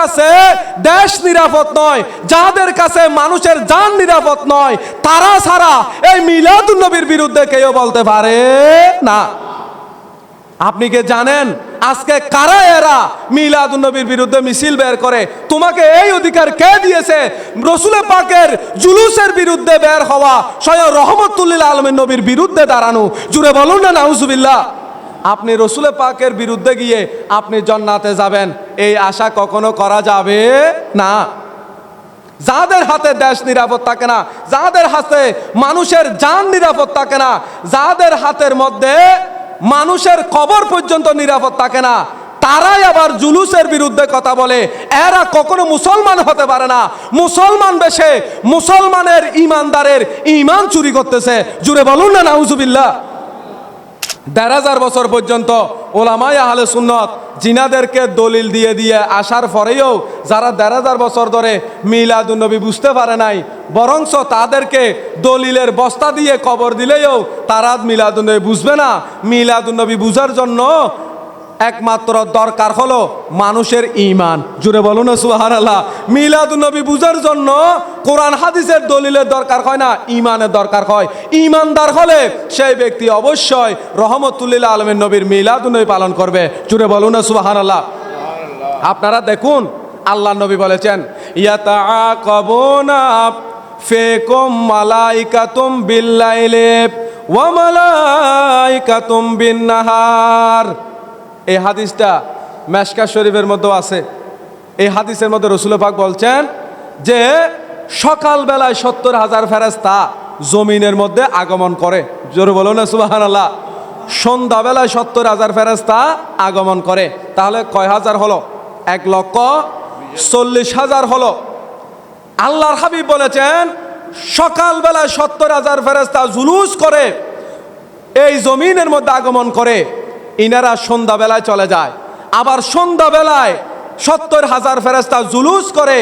কাছে দেশ নিরাপদ নয়, যাদের কাছে মানুষের যান নিরাপদ নয়, তারা ছাড়া এই মিলাদুন নবীর বিরুদ্ধে কেউ বলতে পারে না। আপনি কি জানেন আজকে কারা এরা মিলাদুন নবীর বিরুদ্ধে মিছিল বের করে? তোমাকে এই অধিকার কে দিয়েছে? রসুলের পাকের জুলুসের বিরুদ্ধে বের হওয়া স্বয়ং রহমতুল্লিল আলমের নবীর বিরুদ্ধে দাঁড়ানো। জুড়ে বলুন না, নাউজুবিল্লাহ। আপনি রসুলের পাকের বিরুদ্ধে গিয়ে আপনি জান্নাতে যাবেন। এই আশা কখনো করা যাবে না। যাদের হাতে দেশ নিরাপদ থাকে না, যাদের হাতে মানুষের যান নিরাপদ থাকে না, যাদের হাতের মধ্যে মানুষের কবর পর্যন্ত নিরাপদ থাকে না, তারাই আবার জুলুসের বিরুদ্ধে কথা বলে। এরা কখনো মুসলমান হতে পারে না। মুসলমান বেশে মুসলমানের ইমানদারের ইমান চুরি করতেছে। জুড়ে বলুন না, নাউজুবিল্লাহ। দেড় হাজার বছর পর্যন্ত ওলামাই আহলে সুন্নত জিনাদেরকে দলিল দিয়ে দিয়ে আসার পরেও যারা দেড় হাজার বছর ধরে মিলাদুন্নবী বুঝতে পারে নাই, বরংস তাদেরকে দলিলের বস্তা দিয়ে কবর দিলেও তারা মিলাদুন্নবী বুঝবে না। মিলাদুন্নবী বুঝার জন্য একমাত্র দরকার হলো মানুষের ইমান জুড়ে বলুন সুহার আল্লাহ মিলাদুন্নবী বুঝার জন্য কোরআন হাদিসের দলিলের দরকার হয় না ইমানের দরকার হয়। ইমানদার হলে সেই ব্যক্তি অবশ্যই রহমতুল্লিল আলমের নবীর মিলাদুন্নবী পালন করবে। জুড়ে বলুন সুবাহান আল্লাহ আপনারা দেখুন আল্লাহ নবী বলেছেন ইয়াতা কবনা ফেকুম মালাইকাতুম বিল্লাইলে ওয়া মালাইকাতুম বিন্নাহার এই হাদিসটা মেশকা শরীফের মধ্যেও আছে। এই হাদিসের মধ্যে রসুল পাক বলছেন যে সকালবেলায় সত্তর হাজার ফেরেস্তা জমিনের মধ্যে আগমন করে। জোরে বলো না সুবাহান আল্লাহ সন্ধ্যাবেলায় সত্তর হাজার ফেরেস্তা আগমন করে। তাহলে কয় হাজার হলো? এক লক্ষ চল্লিশ হাজার হলো। আল্লাহর হাবিব বলেছেন, সকালবেলায় সত্তর হাজার ফেরেস্তা জুলুস করে এই জমিনের মধ্যে আগমন করে। ইনারা সন্ধ্যাবেলায় চলে যায়। আবার সন্ধ্যাবেলায় সত্তর হাজার ফেরেস্তা জুলুস করে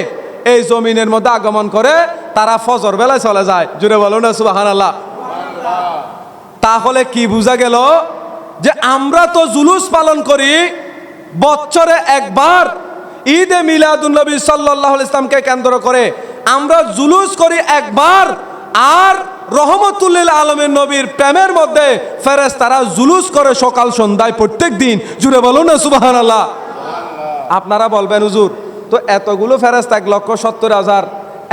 এই জমিনের মধ্যে আগমন করে, তারা ফজর বেলায় চলে যায়। জুড়ে বলো না সুবাহান আল্লাহ তাহলে কি বোঝা গেল যে আমরা তো জুলুস পালন করি বছরে একবার ঈদে মিলাদুন্নবী সাল্লাহ ইসলামকে কেন্দ্র করে আমরা জুলুস করি একবার আর রহমতুল্লিল আলমের নবীর প্রেমের মধ্যে ফেরেস তারা জুলুস করে সকাল সন্ধ্যায় প্রত্যেক দিন। জুড়ে বলুন না সুবাহান আল্লাহ আপনারা বলবেন, হুজুর, তো এতগুলো ফেরেস্তা এক লক্ষ সত্তর হাজার,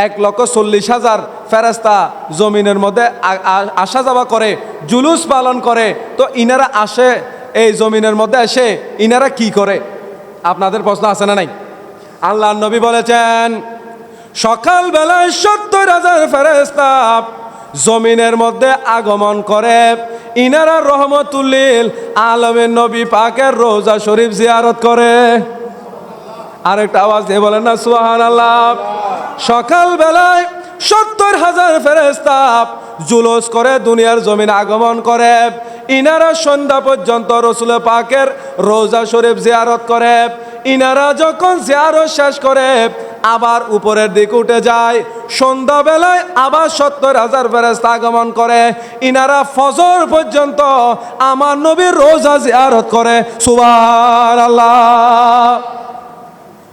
এক লক্ষ চল্লিশ হাজার ফেরেস্তা জমিনের মধ্যে আসা যাওয়া করে, জুলুস পালন করে, তো ইনারা আসে, এই জমিনের মধ্যে এসে ইনারা কি করে? আপনাদের প্রশ্ন আছে না নাই? আল্লাহ নবী বলেছেন সকালবেলায় সত্তর হাজার ফেরেস্তা জমিনের মধ্যে আগমন করে। ইনারা রহমতুল্লিল আলমের নবী পাকের রোজা শরীফ জিয়ারত করে। আরেকটা আওয়াজ দিয়ে বলেন না সুহান আল্লাহ সকাল বেলায় সত্তর হাজার ফেরেস্তা জুলুস করে দুনিয়ার জমিন আগমন করে। ইনারা সন্ধ্যা পর্যন্ত রসুল পাকের রোজা শরীফ জিয়ারত করে। ইনারা যখন জিয়ারত শেষ করে আবার উপরের দিকে উঠে যায়। সন্ধ্যাবেলায় আবার সত্তর হাজার ফেরেস্তা আগমন করে। ইনারা ফজর পর্যন্ত আমার নবীর রোজা জিয়ারত করে। সুবার আল্লাহ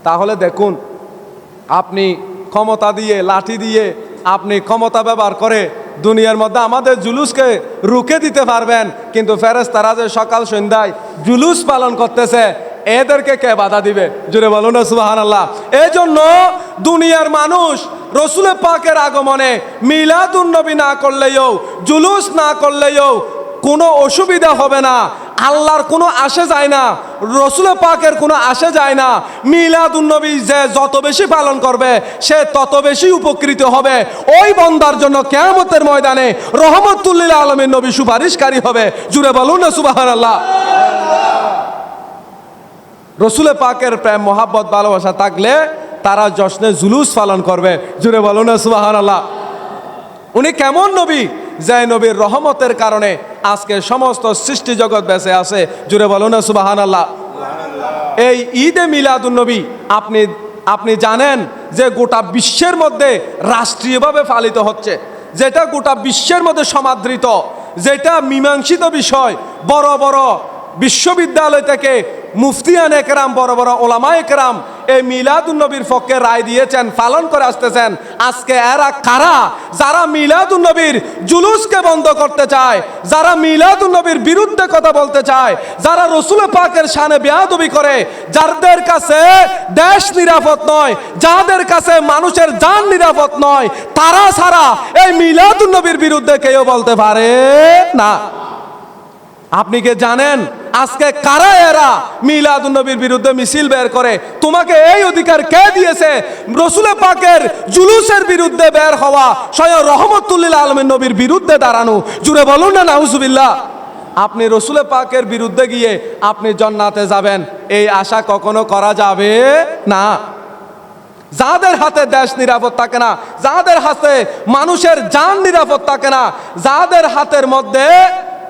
তাহলে দেখুন, আপনি ক্ষমতা দিয়ে, লাঠি দিয়ে আপনি ক্ষমতা ব্যবহার করে দুনিয়ার মধ্যে আমাদের জুলুসকে রুখে দিতে পারবেন। কিন্তু ফেরেস যে সকাল সন্ধ্যায় জুলুস পালন করতেছে এদেরকে কে বাধা দিবে? জুড়ে বলুন না সুবাহান আল্লাহ জন্য দুনিয়ার মানুষ রসুলের পাকের আগমনে মিলাদুন্নবী না করলেও, জুলুস না করলেও কোনো অসুবিধা হবে না। আল্লাহর কোনো আসে যায় না, রসুল পাকের কোনো আসে যায় না। মিলাদুন্নবী যে যত বেশি পালন করবে, সে তত বেশি উপকৃত হবে। ওই বন্দার জন্য কেয়ামতের ময়দানে রহমতুল্লিল আলমের নবী সুপারিশকারী হবে। জুড়ে বলুন না সুবাহান আল্লাহ রসুলে পাকের প্রেম, মোহাব্বত, ভালোবাসা থাকলে তারা জশ্নে জুলুস পালন করবে। জুড়ে বলুন সুবাহান আল্লাহ উনি কেমন নবী? যে নবীর রহমতের কারণে আজকে সমস্ত সৃষ্টি জগৎ বেঁচে আছে। জুড়ে বলো না সুবাহান আল্লাহ এই ঈদে মিলাদুন নবী, আপনি আপনি জানেন যে গোটা বিশ্বের মধ্যে রাষ্ট্রীয়ভাবে পালিত হচ্ছে। যেটা গোটা বিশ্বের মধ্যে সমাদৃত, যেটা মীমাংসিত বিষয়, বড় বড় বিশ্ববিদ্যালয় থেকে মুফতিয়ান একরাম, বড় বড় ওলামা একরাম, এই মিলাদুন্নবীর পক্ষে রায় দিয়েছেন, পালন করে আসতেছেন। আজকে এরা কারা? যারা মিলাদুন্নবীর জুলুসকে বন্ধ করতে চায়, যারা মিলাদুন্নবীর বিরুদ্ধে কথা বলতে চায়, যারা রসুল পাকের সানে বেয়াদবি করে, যাদের কাছে দেশ নিরাপদ নয়, যাদের কাছে মানুষের যান নিরাপদ নয়, তারা ছাড়া এই মিলাদুন্নবীর বিরুদ্ধে কেউ বলতে পারে না। আপনি কি জানেন আজকে কারা এরা মিলাদুন নবীর বিরুদ্ধে মিছিল বের করে? তোমাকে এই অধিকার কে দিয়েছে? রসুলে পাকের জুলুসের বিরুদ্ধে বের হওয়া স্বয়ং রহমতুল্লিল আলমের নবীর বিরুদ্ধে দাঁড়ানো। জুড়ে বলুন না, নাউজুবিল্লাহ। আপনি রসুলে পাকের বিরুদ্ধে গিয়ে আপনি জন্নাতে যাবেন। এই আশা কখনো করা যাবে না। যাদের হাতে দেশ নিরাপদ থাকে না, যাদের হাতে মানুষের যান নিরাপদ থাকে না, যাদের হাতের মধ্যে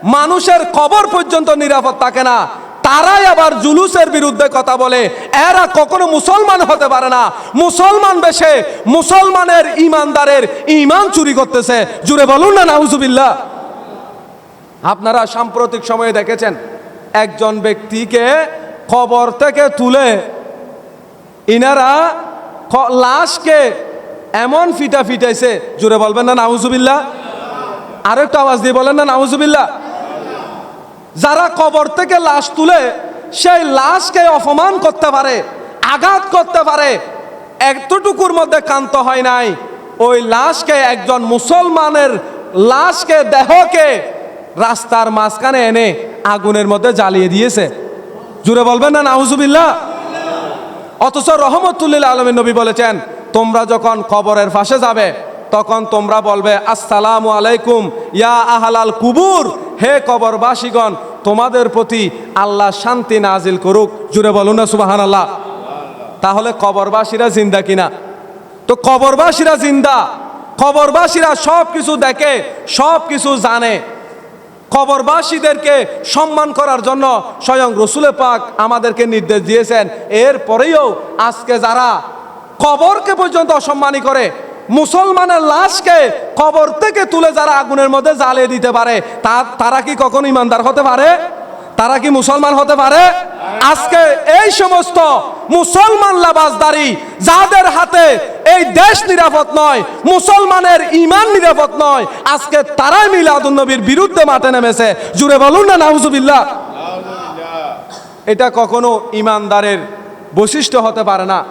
মানুষের কবর পর্যন্ত নিরাপদ থাকে না। তারাই আবার জুলুসের বিরুদ্ধে কথা বলে। এরা কখনো মুসলমান হতে পারে না। মুসলমান বেশে মুসলমানের ইমানদারের ইমান চুরি করতেছে। জুড়ে বলুন না, নাউজুবিল্লাহ। আপনারা সাম্প্রতিক সময়ে দেখেছেন, একজন ব্যক্তিকে কবর থেকে তুলে ইনারা লাশকে এমন ফিটা ফিটাইছে, জুড়ে বলবেন না, নাউজুবিল্লাহ। আরও একটু আওয়াজ দিয়ে বলেন না, নাউজুবিল্লাহ। যারা কবর থেকে লাশ তুলে সেই লাশকে অপমান করতে পারে, আঘাত করতে পারে, এতটুকুর মধ্যে কান্ত হয় নাই। ওই লাশকে একজন মুসলমানের লাশকে, দেহকে রাস্তার মাঝখানে এনে আগুনের মধ্যে জ্বালিয়ে দিয়েছে। জুড়ে বলবেন না, নাউজুবিল্লাহ। অথচ রহমতুল্লিল আলমী নবী বলেছেন, তোমরা যখন কবরের পাশে যাবে, তখন তোমরা বলবে, আসসালামু আলাইকুম, ইয়া আহালাল কুবুর। হে কবরবাসীগণ, তোমাদের প্রতি আল্লাহ শান্তি নাজিল করুক। জুড়ে বলুন না সুবাহান আল্লাহ তাহলে কবরবাসীরা জিন্দা কিনা? তো কবরবাসীরা জিন্দা। কবরবাসীরা সব কিছু দেখে সব কিছু জানে। কবরবাসীদেরকে সম্মান করার জন্য স্বয়ং রসুলে পাক আমাদেরকে নির্দেশ দিয়েছেন। এর পরেও আজকে যারা কবরকে পর্যন্ত অসম্মানী করে মুসলমানের লাশকে কবর থেকে তুলে যারা আগুনের মধ্যে জ্বালিয়ে দিতে পারে তা- তারা কি কখনো ইমানদার হতে পারে? তারা কি মুসলমান হতে পারে? আজকে এই সমস্ত মুসলমান লাবাসদারি যাদের হাতে এই দেশ নিরাপদ নয় মুসলমানের ইমান নিরাপদ নয় আজকে তারাই মিলাদুন নবীর বিরুদ্ধে মাঠে নেমেছে। জুড়ে বলুন না নাউজুবিল্লাহ। এটা কখনো ইমানদারের বৈশিষ্ট্য হতে পারে না।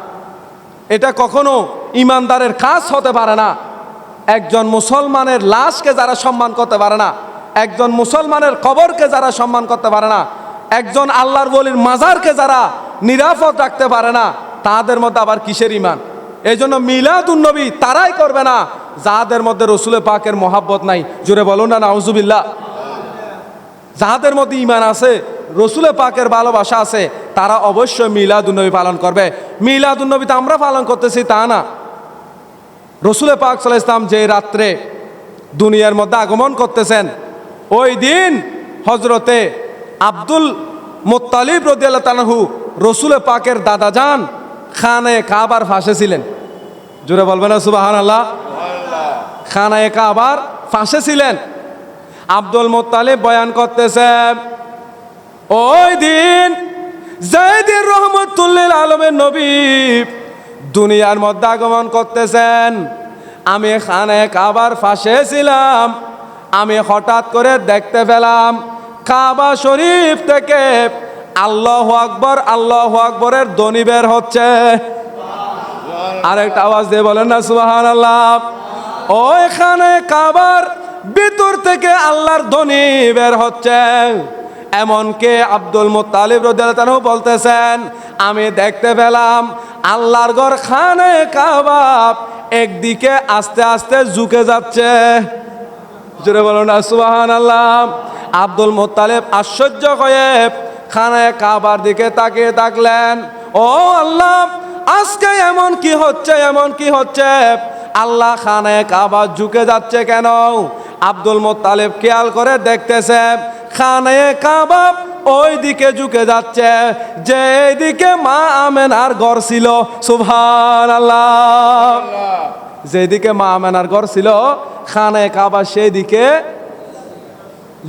এটা কখনো ইমানদারের কাজ হতে পারে না। একজন মুসলমানের লাশকে যারা সম্মান করতে পারে না, একজন মুসলমানের কবরকে যারা সম্মান করতে পারে না, একজন আল্লাহর বলির মাজারকে যারা নিরাপদ রাখতে পারে না, তাদের মধ্যে আবার কিসের ইমান এই জন্য মিলাদুন্নবী তারাই করবে না, যাদের মধ্যে রসুলে পাকের মহাব্বত নাই। জুড়ে বলুন না, নাউজুবিল্লাহ। যাদের মধ্যে ইমান আছে, রসুলে পাকের ভালোবাসা আছে তারা অবশ্যই মিলাদুন্নবী পালন করবে। মিলাদুন্নবী তো আমরা পালন করতেছি, তা না। রসুলে পাক সাল্লাহ ইসলাম যে রাত্রে দুনিয়ার মধ্যে আগমন করতেছেন, ওই দিন হজরতে আব্দুল মোত্তালিব রদিয়াল্লাহ তানহু রসুলে পাকের দাদা যান খানে কাবার ফাঁসে ছিলেন। জুড়ে বলবেন সুবাহান আল্লাহ খানায় কাবার ফাঁসে ছিলেন। আব্দুল মোত্তালিব বয়ান করতেছে ওই দিন জাইদিন রহমতুল্লিল আলমের নবী দুনিয়ার মধ্যে আগমন করতেছেন। আমি খানে কাবার ফাঁসে ছিলাম, আমি হঠাৎ করে দেখতে পেলাম কাবা শরীফ থেকে আল্লাহ আকবর, আল্লাহ আকবরের দনি বের হচ্ছে। আরেকটা আওয়াজ দিয়ে বলেন না সুবাহান আল্লাহ ওইখানে কাবার ভিতর থেকে আল্লাহর ধ্বনি বের হচ্ছে। এমনকি আব্দুল মুতালিব রদিয়ালতানু বলতেছেন, আমি দেখতে পেলাম আল্লাহর ঘর খানে কাবাব একদিকে আস্তে আস্তে ঝুঁকে যাচ্ছে। জোরে বলো সুবাহান আল্লাহ আব্দুল মোত্তালেব আশ্চর্য হয়ে খানায় কাবার দিকে তাকিয়ে থাকলেন। ও আল্লাহ, আজকে এমন কি হচ্ছে, এমন কি হচ্ছে? আল্লাহ খানায় কাবার ঝুঁকে যাচ্ছে কেন? আব্দুল মোত্তালেব খেয়াল করে দেখতেছে খানায় কাবাব ওই দিকে ঝুঁকে যাচ্ছে। যে দিকে মা আমেনার ঘর ছিল সুভান আল্লাহ যেদিকে মা আমেনার ঘর ছিল খানে কাবা সেই দিকে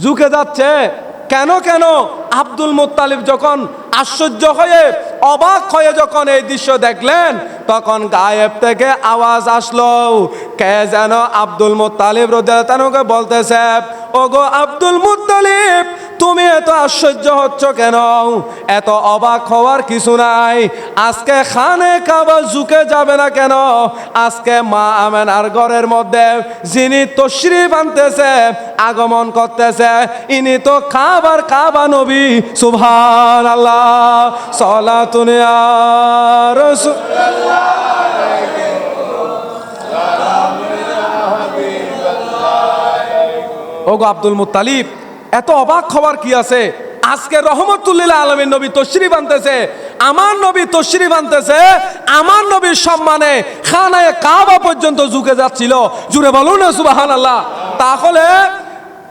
ঝুঁকে যাচ্ছে। কেন কেন? আব্দুল মোত্তালিব যখন আশ্চর্য হয়ে, অবাক হয়ে যখন এই দৃশ্য দেখলেন, তখন গায়েব থেকে আওয়াজ আসলো। কে যেন আব্দুল মুত্তালিব রোদাকে বলতেছে ওগো আব্দুল মুত্তালিব, তুমি এত আশ্চর্য হচ্ছ কেন? এত অবাক হওয়ার কিছু নাই। আজকে খানে কাবা ঝুঁকে যাবে না কেন? আজকে মা আমেনার ঘরের মধ্যে যিনি তশরিফ আনতেছে, আগমন করতেছে, ইনি তো খাবার কাবা নবী সুভান আল্লাহ সলা তুনিয়া রসুল ওগো আব্দুল মুতালিব এত অবাক খবর কি আছে? আজকে রহমতুল্লিল্লাহ আলমীর নবী তশ্রী বানতেছে আমার নবী তশ্রী বানতেছে আমার নবীর সম্মানে খানায় কাবা পর্যন্ত ঝুঁকে যাচ্ছিল। জুড়ে বলুন সুবাহ আল্লাহ তাহলে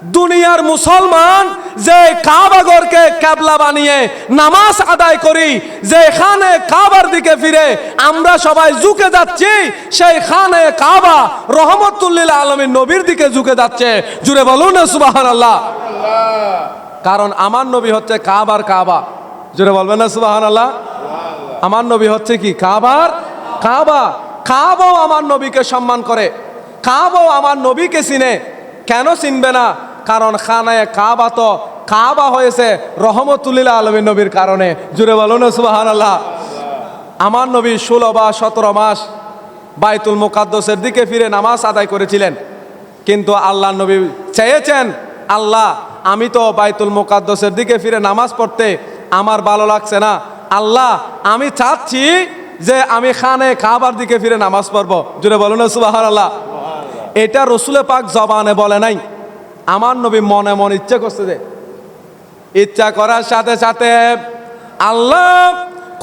দুনিয়ার মুসলমান যে কাবাগরকে ক্যাবলা বানিয়ে নামাজ আদায় করি যে খানে কাবার দিকে ফিরে আমরা সবাই ঝুঁকে যাচ্ছি, সেই খানে কাবা রহমতুল্লিল আলমীর নবীর দিকে ঝুঁকে যাচ্ছে। জুড়ে বলুন সুবাহান আল্লাহ কারণ আমার নবী হচ্ছে কাবার কাবা। জুড়ে বলবেন না সুবাহান আল্লাহ আমার নবী হচ্ছে কি? কাবার কাবা। কাবাও আমার নবীকে সম্মান করে। কাবাও আমার নবীকে চিনে। কেন চিনবে না? কারণ খানায় কাবা তো কাবা হয়েছে রহমতুল্লিল্লাহ আলমী নবীর কারণে। জুড়ে বলো না সুবাহান আল্লাহ আমার নবী ষোলো বা সতেরো মাস বাইতুল মুকাদ্দসের দিকে ফিরে নামাজ আদায় করেছিলেন। কিন্তু আল্লাহ নবী চেয়েছেন, আল্লাহ, আমি তো বাইতুল মুকাদ্দসের দিকে ফিরে নামাজ পড়তে আমার ভালো লাগছে না। আল্লাহ, আমি চাচ্ছি যে আমি খানে খাবার দিকে ফিরে নামাজ পড়ব। জুড়ে বলো না সুবাহান আল্লাহ এটা রসুলে পাক জবানে বলে নাই। আমার নবী মনে মনে ইচ্ছে করছে যে, ইচ্ছা করার সাথে সাথে আল্লাহ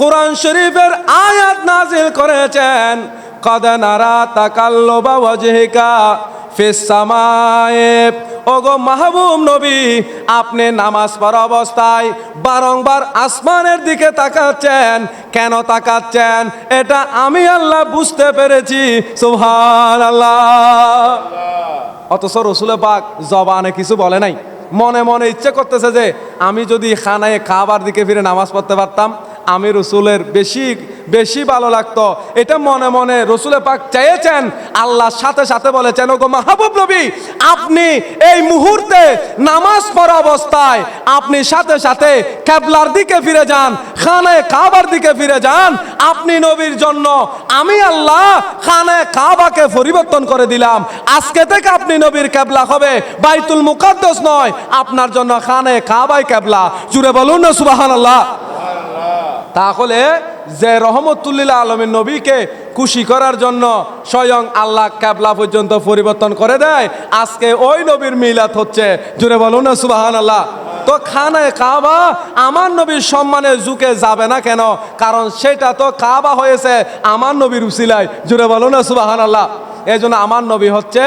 কোরআন শরীফের আয়াত নাজিল করেছেন কদনারা তাকাল্লুবা ওয়াজহিকা ফিস ওগো মাহবুব নবী, আপনি নামাজ পড়া অবস্থায় বারংবার আসমানের দিকে তাকাচ্ছেন। কেন তাকাচ্ছেন? এটা আমি আল্লাহ বুঝতে পেরেছি। সুবহান আল্লাহ অথচ রসুলে পাক জবানে কিছু বলে নাই। মনে মনে ইচ্ছে করতেছে যে আমি যদি খানায় খাবার দিকে ফিরে নামাজ পড়তে পারতাম আমি রসুলের বেশি বেশি ভালো লাগতো। এটা মনে মনে রসুলে পাক চেয়েছেন আল্লাহর সাথে সাথে বলেছেন, ওগো মাহবুব নবী, আপনি এই মুহূর্তে নামাজ পড়া অবস্থায় আপনি সাথে সাথে ক্যাবলার দিকে ফিরে যান, খানায় কাবার দিকে ফিরে যান। আপনি নবীর জন্য আমি আল্লাহ খানায় কাবাকে পরিবর্তন করে দিলাম। আজকে থেকে আপনি নবীর ক্যাবলা হবে। বাইতুল মুকাদ্দস নয়, আপনার জন্য খানে কাবাই ক্যাবলা জুড়ে বলুন না সুবাহান আল্লাহ তাহলে যে রহমতুল্লিল্লাহ আলমের নবীকে খুশি করার জন্য স্বয়ং আল্লাহ ক্যাবলা পর্যন্ত পরিবর্তন করে দেয়, আজকে ওই নবীর মিলাত হচ্ছে। জুড়ে বলুন না সুবাহান আল্লাহ তো খানায় কাবা আমার নবীর সম্মানে ঝুঁকে যাবে না কেন? কারণ সেটা তো কাবা হয়েছে আমার নবীর উসিলায়। জুড়ে বলুন না সুবাহান আল্লাহ এই জন্য আমার নবী হচ্ছে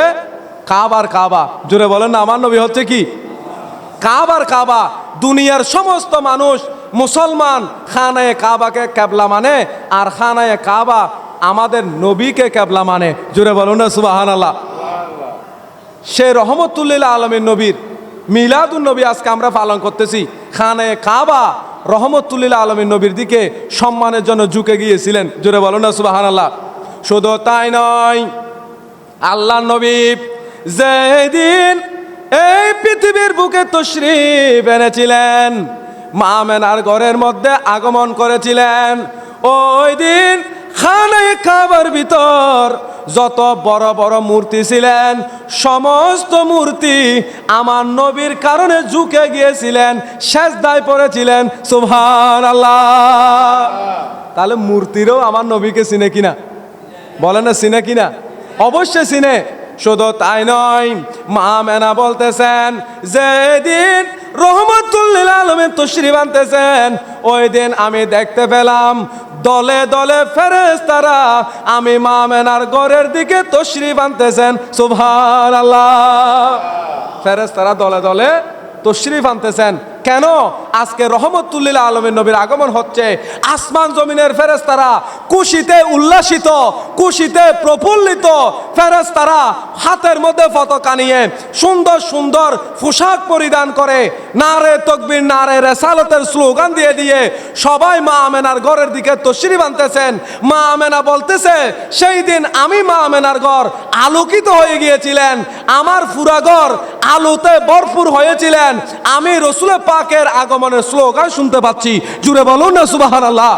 কাবার কাবা। জুড়ে বলেন না, আমার নবী হচ্ছে কি? কাবার কাবা। দুনিয়ার সমস্ত মানুষ মুসলমান খানায় কাবাকে ক্যাবলা মানে আর খানায় কাবা আমাদের নবীকে ক্যাবলা মানে। জুড়ে বলুন না সুবাহান আল্লাহ সে রহমতুল্লিল্লাহ আলমের নবীর মিলাদুল নবী আজকে আমরা পালন করতেছি। খানে কাবা রহমতুল্লিল্লাহ আলমের নবীর দিকে সম্মানের জন্য ঝুঁকে গিয়েছিলেন। জুড়ে বলুন না সুবাহান আল্লাহ শুধু তাই নয় আল্লাহ নবী যেদিন এই পৃথিবীর বুকে তশরিফ এনেছিলেন মা মেনার ঘরের মধ্যে আগমন করেছিলেন। ওই দিন খানে খাবার ভিতর যত বড় বড় মূর্তি ছিলেন, সমস্ত মূর্তি আমার নবীর কারণে ঝুঁকে গিয়েছিলেন শেষদায় পড়েছিলেন। সুভান আল্লাহ তাহলে মূর্তিরও আমার নবীকে চিনে কিনা? বলে না, চিনে কিনা? অবশ্যই চিনে। শুধু তাই নয়, মা মেনা বলতেছেন, যেদিন রহমতুল্লিল আলমে তশরিফ আনতেছেন। ওই দিন আমি দেখতে পেলাম, দলে দলে ফেরেস তারা আমি মামেনার ঘরের দিকে তশরিফ আনতেছেন। সুভান আল্লাহ ফেরেস তারা দলে দলে তশরিফ আনতেছেন। কেন? আজকে রহমতুল্লিল আলমের নবীর আগমন হচ্ছে, আসমান জমিনের ফেরেস্তারা কুশিতে উল্লাসিত কুশিতে প্রফুল্লিত ফেরেস্তারা হাতের মধ্যে পতাকা নিয়ে সুন্দর সুন্দর পোশাক পরিধান করে নারে তকবির, নারে রেসালতের স্লোগান দিয়ে দিয়ে সবাই মা আমেনার ঘরের দিকে তশরি বানতেছেন মা আমেনা বলতেছে, সেই দিন আমি মা আমেনার ঘর আলোকিত হয়ে গিয়েছিলেন। আমার ফুরা ঘর আলোতে ভরপুর হয়েছিলেন। আমি রসুলের পাকের আগমনের স্লোগান শুনতে পাচ্ছি। জুড়ে বলুন না সুবাহ আল্লাহ